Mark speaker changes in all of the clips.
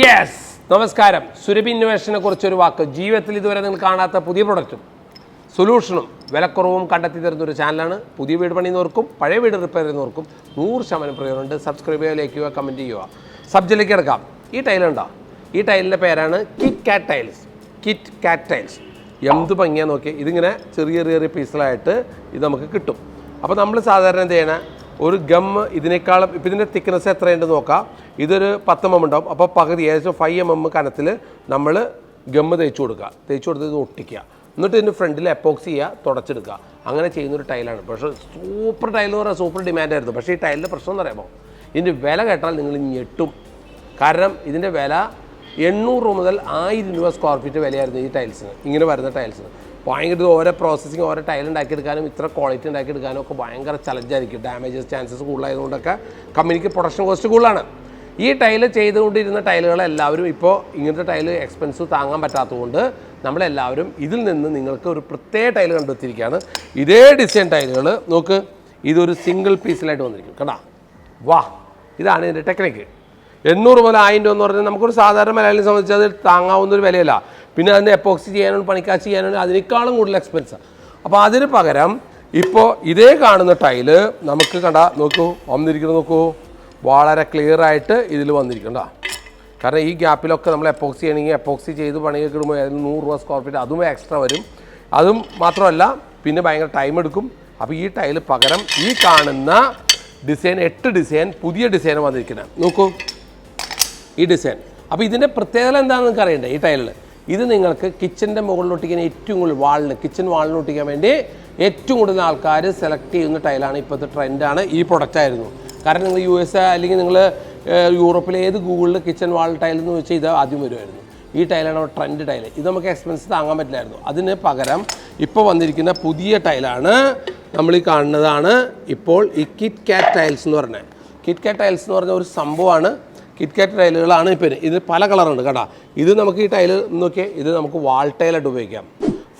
Speaker 1: Yes നമസ്കാരം. സുരഭി ഇന്നോവേഷനെ കുറിച്ചൊരു വാക്ക്. ജീവിതത്തിൽ ഇതുവരെ നിങ്ങൾ കാണാത്ത പുതിയ പ്രൊഡക്റ്റും സൊല്യൂഷനും വിലക്കുറവും കണ്ടെത്തി തരുന്ന ഒരു ചാനലാണ് പുതിയ വീട് പണിയുന്നവർക്കും പഴയ വീട് റിപ്പയർ ചെയ്യുന്നവർക്കും നൂറ് ശതമാനം പ്രയോജനമുണ്ട്. സബ്സ്ക്രൈബ് ചെയ്യുക ലൈക്ക് ചെയ്യുക കമന്റ് ചെയ്യുക. സബ്ജക്റ്റിലേക്ക് എടുക്കാം. ഈ ടൈലുണ്ടോ ഈ ടൈലിന്റെ പേരാണ് കിറ്റ് കാറ്റ് ടൈൽസ് കിറ്റ് കാറ്റ് ടൈൽസ് എന്ത് ഭംഗിയാ നോക്കി ഇതിങ്ങനെ ചെറിയ ചെറിയ ചെറിയ പീസുകളായിട്ട് ഇത് നമുക്ക് കിട്ടും. അപ്പോൾ നമ്മൾ സാധാരണ എന്ത് ചെയ്യണേ? ഒരു ഗം ഇതിനേക്കാളും ഇപ്പം ഇതിന്റെ തിക്നെസ് എത്രയുണ്ട് നോക്കാം. ഇതൊരു പത്ത് എം എം ഉണ്ടാവും. അപ്പോൾ പകുതി ഏകദേശം ഫൈവ് എം എം കനത്തിൽ നമ്മൾ ഗമ്മ് തേച്ച് കൊടുക്കുക. തേച്ച് കൊടുത്ത് ഇത് ഒട്ടിക്കുക. എന്നിട്ട് ഇതിന്റെ ഫ്രണ്ടിൽ എപ്പോക്സി ചെയ്യുക തുടച്ചെടുക്കുക. അങ്ങനെ ചെയ്യുന്നൊരു ടൈലാണ് പക്ഷേ സൂപ്പർ ടൈൽ എന്ന് പറഞ്ഞാൽ സൂപ്പർ ഡിമാൻഡായിരുന്നു പക്ഷേ ഈ ടൈലിന്റെ പ്രശ്നം എന്ന് പറയുമ്പോൾ ഇതിന്റെ വില കേട്ടാൽ നിങ്ങൾ ഞെട്ടും. കാരണം ഇതിന്റെ വില എണ്ണൂറ് രൂപ മുതൽ ആയിരം രൂപ സ്ക്വയർ ഫീറ്റ് വിലയായിരുന്നു ഈ ടൈൽസിന് ഇങ്ങനെ വരുന്ന ടൈൽസിന് ഭയങ്കര ഓരോ പ്രോസസ്സിങ് ഓരോ ടൈൽ ഉണ്ടാക്കിയെടുക്കാനും ഇത്ര ക്വാളിറ്റി ഉണ്ടാക്കിയെടുക്കാനും ഒക്കെ ഭയങ്കര ചലഞ്ചായിരിക്കും ഡാമേജസ് ചാൻസസ് കൂടുതലായതുകൊണ്ടൊക്കെ കമ്പനിക്ക് പ്രൊഡക്ഷൻ കോസ്റ്റ് കൂടുതലാണ്. ഈ ടൈൽ ചെയ്തുകൊണ്ടിരുന്ന ടൈലുകൾ എല്ലാവരും ഇപ്പോൾ ഇങ്ങനത്തെ ടൈൽ എക്സ്പെൻസ് താങ്ങാൻ പറ്റാത്തതുകൊണ്ട് നമ്മളെല്ലാവരും ഇതിൽ നിന്ന് നിങ്ങൾക്ക് ഒരു പ്രത്യേക ടൈൽ കണ്ടെത്തിയിരിക്കുകയാണ്. ഇതേ ഡിസൈൻ ടൈലുകൾ നോക്ക് ഇതൊരു സിംഗിൾ പീസിലായിട്ട് വന്നിരിക്കും കേട്ടോ വാ ഇതാണ് ഇതിന്റെ ടെക്നിക്ക് എണ്ണൂറ് മുതൽ ആയിരം രൂപ എന്ന് പറഞ്ഞാൽ നമുക്കൊരു സാധാരണ മലയാളിയെ സംബന്ധിച്ച് അത് താങ്ങാവുന്ന ഒരു വിലയല്ല. പിന്നെ അതിന് എപ്പോക്സി ചെയ്യാനും പണിക്കാശ് ചെയ്യാനും അതിനേക്കാളും കൂടുതൽ എക്സ്പെൻസാണ് അപ്പോൾ അതിന് പകരം ഇപ്പോൾ ഇതേ കാണുന്ന ടൈൽ നമുക്ക് കണ്ട നോക്കൂ വന്നിരിക്കുന്നത് നോക്കൂ. വളരെ ക്ലിയർ ആയിട്ട് ഇതിൽ വന്നിരിക്കണ്ട കാരണം ഈ ഗ്യാപ്പിലൊക്കെ നമ്മൾ എപ്പോക്സി ചെയ്യണമെങ്കിൽ എപ്പോക്സി ചെയ്ത് പണിയൊക്കെ ഇടുമ്പോൾ അതിന് നൂറ് രൂപ സ്ക്വയർ ഫീറ്റ് അതും എക്സ്ട്രാ വരും. അതും മാത്രമല്ല പിന്നെ ഭയങ്കര ടൈം എടുക്കും. അപ്പോൾ ഈ ടൈൽ പകരം ഈ കാണുന്ന ഡിസൈൻ എട്ട് ഡിസൈൻ പുതിയ ഡിസൈൻ വന്നിരിക്കുന്നത് നോക്കൂ. ഈ ഡിസൈൻ അപ്പോൾ ഇതിന്റെ പ്രത്യേകത എന്താണെന്ന് നിങ്ങൾക്ക് അറിയണ്ടേ? ഈ ടൈലിൽ ഇത് നിങ്ങൾക്ക് കിച്ചന്റെ മുകളിലൊട്ടിക്കാൻ ഏറ്റവും കൂടുതൽ വാളിന് കിച്ചൺ വാളിനൊട്ടിക്കാൻ വേണ്ടി ഏറ്റവും കൂടുതൽ ആൾക്കാർ സെലക്ട് ചെയ്യുന്ന ടൈലാണ് ഇപ്പോഴത്തെ ട്രെൻഡാണ് ഈ പ്രൊഡക്റ്റ് ആയിരുന്നു. കാരണം നിങ്ങൾ യു എസ് അല്ലെങ്കിൽ നിങ്ങൾ യൂറോപ്പിലെ ഏത് ഗൂഗിളിൽ കിച്ചൺ വാൾ ടൈൽ എന്ന് വെച്ചാൽ ഇത് ആദ്യം വരുമായിരുന്നു ഈ ടൈലാണ് ട്രെൻഡ് ടൈൽ ഇത് നമുക്ക് എക്സ്പെൻസ് താങ്ങാൻ പറ്റില്ലായിരുന്നു. അതിന് പകരം ഇപ്പോൾ വന്നിരിക്കുന്ന പുതിയ ടൈലാണ് നമ്മൾ ഈ കാണുന്നതാണ് ഇപ്പോൾ ഈ കിറ്റ് കാറ്റ് ടൈൽസ് എന്ന് പറഞ്ഞത് കിറ്റ് കാറ്റ് ടൈൽസ് എന്ന് പറഞ്ഞ ഒരു സംഭവമാണ്. കിറ്റ് കാറ്റ് ടൈലുകളാണ് ഇപ്പോൾ ഇത് പല കളറുണ്ട് കേട്ടോ. ഇത് നമുക്ക് ഈ ടൈൽ നോക്കിയാൽ ഇത് നമുക്ക് വാൾ ടൈലായിട്ട് ഉപയോഗിക്കാം.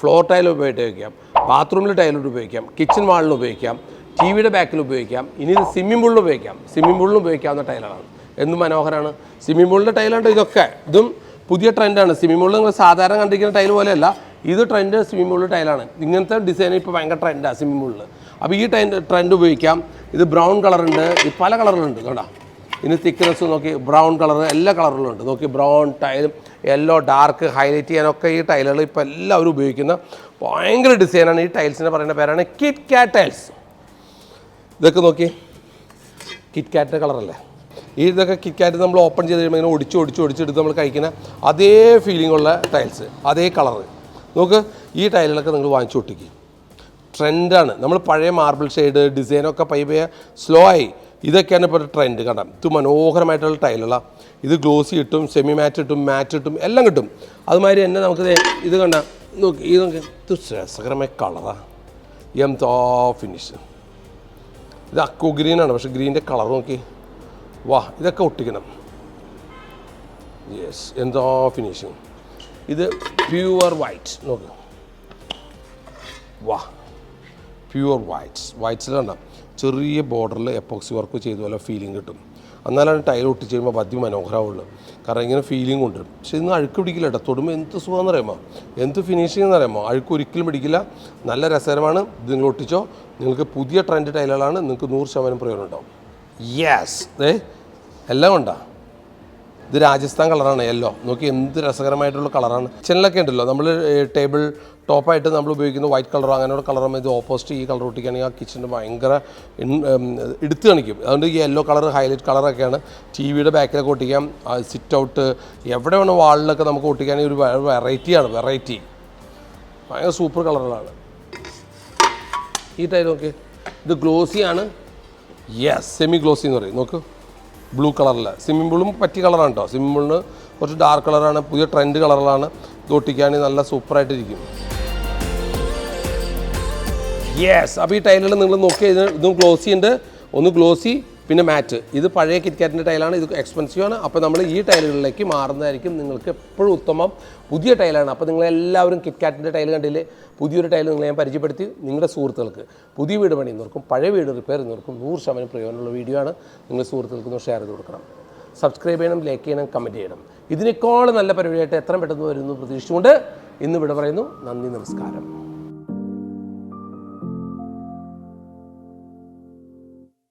Speaker 1: ഫ്ലോർ ടൈൽ ഉപയോഗിക്കാം. ബാത്റൂമിൽ ടൈലായിട്ട് ഉപയോഗിക്കാം. കിച്ചൺ വാളിൽ ഉപയോഗിക്കാം. ടി വിയുടെ ബാക്കിൽ ഉപയോഗിക്കാം. ഇനി ഇത് സ്വിമ്മിംഗ് പൂളിൽ ഉപയോഗിക്കാം. സ്വിമ്മിംഗ് പൂളിൽ ഉപയോഗിക്കാവുന്ന ടൈലറാണ്. എന്ത് മനോഹരമാണ് സ്വിമ്മിംഗ് പൂളിന്റെ ടൈലുണ്ട് ഇതൊക്കെ. ഇതും പുതിയ ട്രെൻഡാണ് സ്വിമ്മിംഗ് പൂളിൽ നിങ്ങൾ സാധാരണ കണ്ടിരിക്കുന്ന ടൈൽ പോലെയല്ല. ഇത് ട്രെൻഡ് സ്വിമ്മിംഗ് പൂളിൽ ടൈലാണ്. ഇങ്ങനത്തെ ഡിസൈൻ ഇപ്പോൾ ഭയങ്കര ട്രെൻഡാണ് സ്വിമ്മിംഗ് പൂളിൽ അപ്പോൾ ഈ ടൈൻ ട്രെൻഡ് ഉപയോഗിക്കാം. ഇത് ബ്രൗൺ കളറുണ്ട് ഇത് പല കളറുകളുണ്ട് കേട്ടോ. ഇനി തിക്നെസ് നോക്കി ബ്രൗൺ കളർ എല്ലാ കളറിലും ഉണ്ട്. നോക്കി brown tile yellow dark highlight ചെയ്യാനൊക്കെ ഈ ടൈലുകൾ ഇപ്പോൾ എല്ലാവരും ഉപയോഗിക്കുന്ന ഭയങ്കര ഡിസൈനാണ് ഈ ടൈൽസിനെ പറയുന്ന പേരാണ് കിറ്റ് കാറ്റ് ടൈൽസ് ഇതൊക്കെ നോക്കി. കിറ്റ് കാറ്റിന്റെ കളറല്ലേ ഈ ഇതൊക്കെ കിറ്റ് കാറ്റ് നമ്മൾ ഓപ്പൺ ചെയ്ത് കഴിയുമ്പോൾ ഇങ്ങനെ ഒടിച്ച് ഒടിച്ച് ഒടിച്ചെടുത്ത് നമ്മൾ കഴിക്കുന്ന അതേ ഫീലിംഗ് ഉള്ള ടൈൽസ് അതേ കളറ് നോക്ക് ഈ ടൈലുകളൊക്കെ നിങ്ങൾ വാങ്ങിച്ചു ഒട്ടിക്കും. ട്രെൻഡാണ് നമ്മൾ പഴയ മാർബിൾ ഷെയ്ഡ് ഡിസൈനൊക്കെ പയ്യെ സ്ലോ ആയി. ഇതൊക്കെയാണ് ഇപ്പോൾ ട്രെൻഡ് കണ്ട. ഇത് മനോഹരമായിട്ടുള്ള ടൈലുകളാണ് ഇത് ഗ്ലോസി കിട്ടും സെമി മാറ്റ് കിട്ടും മാറ്റ് കിട്ടും എല്ലാം കിട്ടും. അതുമാതിരി തന്നെ നമുക്ക് ഇത് കണ്ട. നോക്കി ഇത് നോക്കി. ഇത് രസകരമായ കളറാണ് എം തോ ഫിനിഷ് ഇത് അക്കോ ഗ്രീനാണ് പക്ഷേ ഗ്രീന്റെ കളർ നോക്കി. വാ ഇതൊക്കെ ഒട്ടിക്കണം. യെസ് എന്തോ ഫിനിഷിങ് ഇത് പ്യുവർ വൈറ്റ് നോക്ക്. വാ പ്യുവർ വൈറ്റ്സ് കണ്ട ചെറിയ ബോർഡറിൽ എപ്പോക്സി വർക്ക് ചെയ്ത പോലെ ഫീലിംഗ് കിട്ടും. എന്നാലാണ് ടൈൽ ഒട്ടിച്ച് കഴിയുമ്പോൾ അതിമനോഹരമുള്ളൂ കാരണം ഇങ്ങനെ ഫീലിംഗ് കൊണ്ടുവരും പക്ഷെ ഇന്ന് അഴുക്ക് പിടിക്കില്ല കേട്ടോ തൊടുമ്പോൾ എന്ത് സുഖമെന്ന് അറിയാമോ എന്ത് ഫിനിഷിംഗ് എന്ന് അറിയാമോ അഴുക്ക് ഒരിക്കലും പിടിക്കില്ല. നല്ല രസകരമാണ്. ഇത് നിങ്ങൾ ഒട്ടിച്ചോ? നിങ്ങൾക്ക് പുതിയ ട്രെൻഡ് ടൈലുകളാണ് നിങ്ങൾക്ക് നൂറ് ശതമാനം പ്രയോജനം ഉണ്ടാവും. യെസ് ഏ എല്ലാം ഉണ്ടോ ഇത് രാജസ്ഥാൻ കളറാണ് യെല്ലോ നോക്കി എന്ത് രസകരമായിട്ടുള്ള കളറാണ്. കിച്ചണിലൊക്കെ ഉണ്ടല്ലോ നമ്മൾ ടേബിൾ ടോപ്പായിട്ട് നമ്മൾ ഉപയോഗിക്കുന്ന വൈറ്റ് കളറോ അങ്ങനെയുള്ള കളറോ ഇത് ഓപ്പോസിറ്റ് ഈ കളർ ഒട്ടിക്കുകയാണെങ്കിൽ ആ കിച്ചണിന് ഭയങ്കര എടുത്തു കാണിക്കും. അതുകൊണ്ട് ഈ യെല്ലോ കളർ ഹൈലൈറ്റ് കളറൊക്കെയാണ് ടി വിയുടെ ബാക്കിലൊക്കെ ഒട്ടിക്കാം. സിറ്റ് ഔട്ട് എവിടെ വേണോ വാളിലൊക്കെ നമുക്ക് ഒട്ടിക്കുകയാണെങ്കിൽ ഒരു വെറൈറ്റിയാണ് വെറൈറ്റി ഭയങ്കര സൂപ്പർ കളറുകളാണ് ഈ ടൈൽ നോക്കി. ഇത് ഗ്ലോസിയാണ് യെസ് സെമി ഗ്ലോസി എന്ന് പറയും. നോക്ക്. ബ്ലൂ കളറിൽ സ്വിമ്മിംഗ് പൂളും പറ്റിയ കളറാണ് കേട്ടോ സ്വിമ്മിംഗ് പൂളിന് കുറച്ച് ഡാർക്ക് കളറാണ് പുതിയ ട്രെൻഡ് കളറിലാണ്. ഒട്ടിക്കുകയാണെങ്കിൽ നല്ല സൂപ്പറായിട്ടിരിക്കും. യെസ് അപ്പോൾ ഈ ടൈലുകൾ നിങ്ങൾ നോക്കി ഇതും ഗ്ലോസി ഉണ്ട് ഒന്ന് ഗ്ലോസി പിന്നെ മാറ്റ്. ഇത് പഴയ കിറ്റ്കാറ്റിന്റെ ടൈലാണ് ഇത് എക്സ്പെൻസീവ് ആണ്. അപ്പോൾ നമ്മൾ ഈ ടൈലുകളിലേക്ക് മാറുന്നതായിരിക്കും നിങ്ങൾക്ക് എപ്പോഴും ഉത്തമം. പുതിയ ടൈലാണ് അപ്പോൾ നിങ്ങളെല്ലാവരും കിറ്റ്കാറ്റിന്റെ ടൈൽ കണ്ടില്ലേ? പുതിയൊരു ടൈൽ നിങ്ങളെ ഞാൻ പരിചയപ്പെടുത്തി നിങ്ങളുടെ സുഹൃത്തുക്കൾക്ക്. പുതിയ വീട് പണിയുന്നവർക്കും പഴയ വീട് റിപ്പയർ ചെയ്യുന്നവർക്കും നൂറ് ശതമാനം പ്രയോജനമുള്ള വീഡിയോ ആണ് നിങ്ങൾ സുഹൃത്തുക്കൾക്ക് ഒന്ന് ഷെയർ ചെയ്ത് കൊടുക്കണം. സബ്സ്ക്രൈബ് ചെയ്യണം ലൈക്ക് ചെയ്യണം കമന്റ് ചെയ്യണം. ഇതിനേക്കാളും നല്ല പരിപാടിയായിട്ട് എത്ര പെട്ടെന്ന് വരുന്നു പ്രതീക്ഷിച്ചുകൊണ്ട് ഇന്ന് ഇവിടെ പറയുന്നു. നന്ദി നമസ്കാരം.